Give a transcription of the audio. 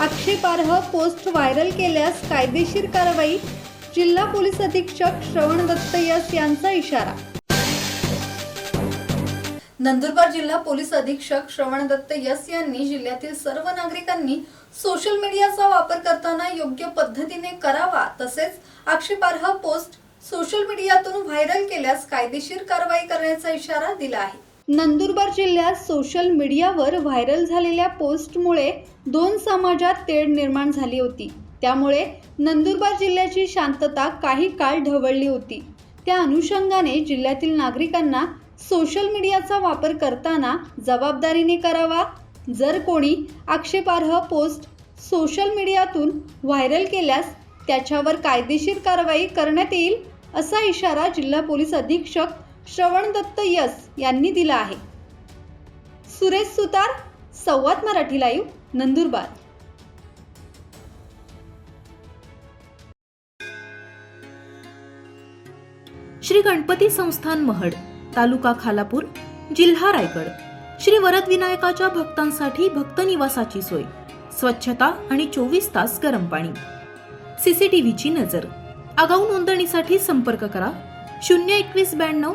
आक्षेपार्ह post viral केल्यास कायदेशीर कारवाई जिल्हा पोलीस अधीक्षक श्रवण दत्त यस यांचा इशारा. नंदुरबार जिल्हा पोलीस अधीक्षक श्रवण दत्त यस यांनी जिल्ह्यातील सर्व नागरिकांनी सोशल मीडियाचा वापर करताना योग्य पद्धतीने करावा तसेच आक्षेपार्ह पोस्ट सोशल मीडियातून व्हायरल केल्यास कायदेशीर कारवाई करण्याचा इशारा दिला आहे. नंदुरबार जिल्ह्यात सोशल मीडियावर व्हायरल झालेल्या पोस्टमुळे दोन समाजात तेढ निर्माण झाली होती. त्यामुळे नंदुरबार जिल्ह्याची शांतता काही काळ ढवळली होती. त्या अनुषंगाने जिल्ह्यातील नागरिकांना सोशल मीडियाचा वापर करताना जबाबदारीने करावा. जर कोणी आक्षेपार्ह पोस्ट सोशल मीडियातून व्हायरल केल्यास त्याच्यावर कायदेशीर कारवाई करण्यात येईल असा इशारा जिल्हा पोलीस अधीक्षक श्रवण दत्त यस यांनी दिला आहे. सुरेश सुतार संवाद मराठी लाईव्ह नंदुरबार. श्री गणपती संस्थान महड तालुका खालापूर जिल्हा रायगड. श्री वरदविनायकाच्या भक्तांसाठी भक्त निवासाची सोय स्वच्छता आणि चोवीस तास गरम पाणी. सीसीटीव्हीची नजर. आगाऊ नोंदणीसाठी संपर्क करा शून्य एकवीस ब्याण्णव